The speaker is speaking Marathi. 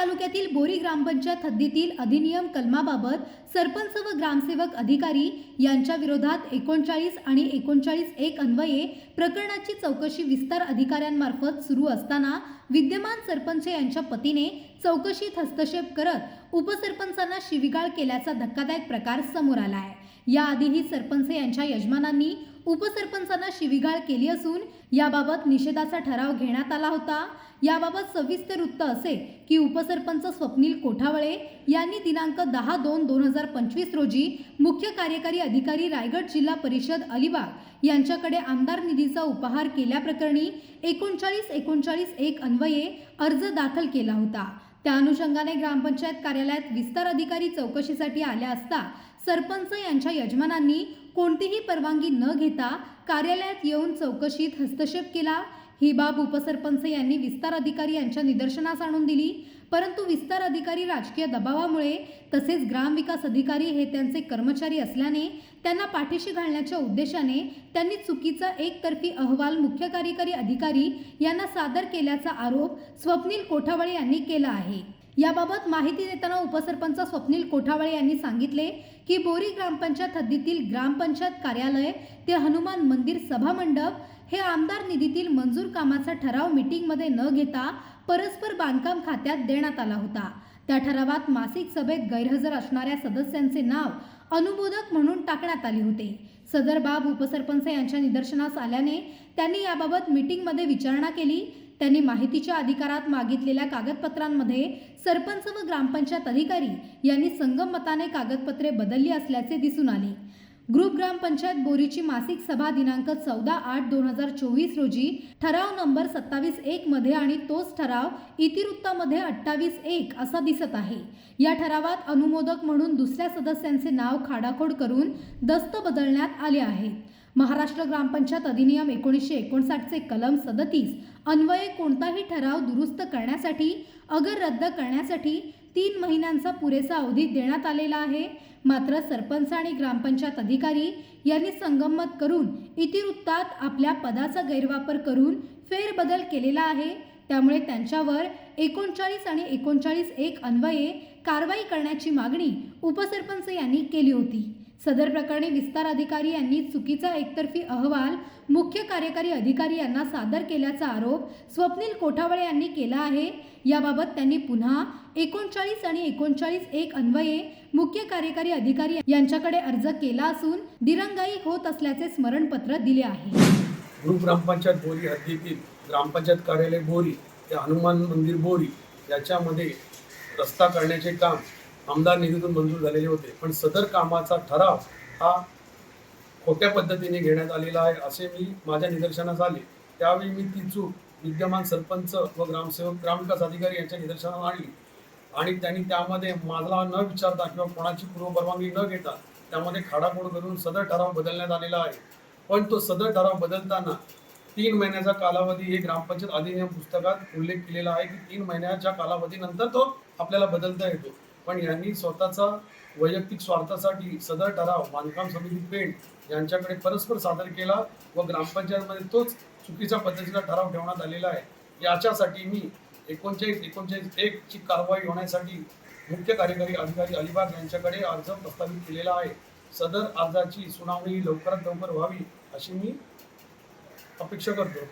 तालुक्यातील बोरी ग्रामपंचायत हद्दीतील अधिनियम कलमाबाबत सरपंच व ग्रामसेवक अधिकारी यांच्या विरोधात एकोणचाळीस आणि एकोणचाळीस एक अन्वये प्रकरणाची चौकशी विस्तार अधिकाऱ्यांमार्फत सुरू असताना विद्यमान सरपंच यांच्या पतीने चौकशीत हस्तक्षेप करत उपसरपंचांना शिविगाळ केल्याचा धक्कादायक प्रकार समोर आला आहे याआधीही सरपंच यांच्या यजमानांनी उपसरपंचांना शिविगाळ केली असून याबाबत निषेधाचा ठराव घेण्यात आला होता. याबाबत सविस्तर वृत्त असे की उपसरपंच स्वप्नील कोठावळे यांनी दिनांक दहा दोन दोन हजार पंचवीस रोजी मुख्य कार्यकारी अधिकारी रायगड जिल्हा परिषद अलिबाग यांच्याकडे आमदार निधीचा उपहार केल्याप्रकरणी एकोणचाळीस एकोणचाळीस एक अन्वये अर्ज दाखल केला होता. त्या अनुषंगाने ग्रामपंचायत कार्यालयात विस्तार अधिकारी चौकशीसाठी आल्या असता सरपंच यांच्या यजमानांनी कोणतीही परवानगी न घेता कार्यालयात येऊन चौकशीत हस्तक्षेप केला. ही बाब उपसरपंच यांनी विस्तार अधिकारी यांच्या निदर्शनास आणून दिली. परंतु विस्तार अधिकारी राजकीय दबावामुळे तसेच ग्रामविकास अधिकारी हे त्यांचे कर्मचारी असल्याने त्यांना पाठीशी घालण्याच्या उद्देशाने त्यांनी चुकीचा एकतर्फी अहवाल मुख्य कार्यकारी अधिकारी यांना सादर केल्याचा आरोप स्वप्नील कोठावळे यांनी केला आहे. याबाबत माहिती देताना उपसरपंच स्वप्नील कोठावळे यांनी सांगितले की बोरी ग्रामपंचायत हद्दीतील ग्रामपंचायत कार्यालय ते हनुमान मंदिर सभा मंडप हे आमदार निधीतील मंजूर कामाचा ठराव मीटिंगमध्ये न घेता परस्पर बांधकाम खात्यात देण्यात आला होता. त्या ठरावात मासिक सभेत गैरहजर असणाऱ्या सदस्यांचे नाव अनुमोदक म्हणून टाकण्यात आले होते. सदर बाब उपसरपंच यांच्या निदर्शनास आल्याने त्यांनी याबाबत मीटिंगमध्ये विचारणा केली. त्यांनी माहितीच्या अधिकारात मागितलेल्या कागदपत्रांमध्ये सरपंच व ग्रामपंचायत अधिकारी यांनी संगमताने कागदपत्रे बदलली असल्याचे दिसून आले. ग्रुप ग्रामपंचायत बोरीची मासिक सभा दिनांक चौदा आठ दोन हजार चोवीस रोजी ठराव नंबर सत्तावीस एक मध्ये आणि तोच ठराव इतिवृत्तामध्ये अठ्ठावीस एक असा दिसत आहे. या ठरावात अनुमोदक म्हणून दुसऱ्या सदस्यांचे नाव खाडाखोड करून दस्त बदलण्यात आले आहेत. महाराष्ट्र ग्रामपंचायत अधिनियम एकोणीसशे एकोणसाठचे कलम सदतीस अन्वये कोणताही ठराव दुरुस्त करण्यासाठी अगर रद्द करण्यासाठी तीन महिन्यांचा पुरेसा अवधी देण्यात आलेला आहे. मात्र सरपंच आणि ग्रामपंचायत अधिकारी यांनी संगमत करून इतिवृत्तात आपल्या पदाचा गैरवापर करून फेरबदल केलेला आहे. त्यामुळे त्यांच्यावर एकोणचाळीस आणि एकोणचाळीस एक अन्वये कारवाई करण्याची मागणी उपसरपंच यांनी केली होती. सदर प्रकरणी विस्तार अधिकारी यांनी चुकीचा एकतर्फी अहवाल मुख्य कार्यकारी अधिकारी यांना सादर केल्याचा आरोप स्वप्नील कोठावळे यांनी केला आहे. याबाबत त्यांनी पुन्हा एकोणचाळीस आणि एकोणचाळीस एक अन्वये मुख्य कार्यकारी अधिकारी यांच्याकडे अर्ज केला असून दिरंगाई होत असल्याचे स्मरणपत्र दिले आहे. ग्रामपंचायत बोरी हद्दीतील ग्रामपंचायत कार्यालय बोरी ते हनुमान मंदिर बोरी याच्यामध्ये रस्ता करण्याचे काम आमदार निधीतून मंजूर झालेले होते. पण सदर कामाचा ठराव हा खोट्या पद्धतीने घेण्यात आलेला आहे असे मी माझ्या निदर्शनास आले. त्यावेळी मी ती चूक विद्यमान सरपंच व ग्रामसेवक ग्रामविकास अधिकारी यांच्या निदर्शनास आणली. आणि त्यांनी त्यामध्ये माझा न विचारता किंवा कोणाची पूर्वपरवानगी न घेता त्यामध्ये खाडाखोड करून सदर ठराव बदलण्यात आलेला आहे. पण तो सदर ठराव बदलताना तीन महिन्याचा कालावधी हे ग्रामपंचायत अधिनियम पुस्तकात उल्लेख केलेला आहे की तीन महिन्याच्या कालावधीनंतर तो आपल्याला बदलता येतो. पण यांनी स्वतःचा वैयक्तिक स्वार्थासाठी सदर ठराव बांधकाम समिती पेंट यांच्याकडे परस्पर सादर केला व ग्रामपंचायतमध्ये तोच चुकीच्या पद्धतीचा ठराव ठेवण्यात आलेला आहे. याच्यासाठी मी एकोणचाळीस एकोणचाळीस एक ची कारवाई होण्यासाठी मुख्य कार्यकारी अधिकारी अलिबाग यांच्याकडे अर्ज प्रस्तावित केलेला आहे. सदर अर्जाची सुनावणी लवकरात लवकर व्हावी अशी मी अपेक्षा करतो.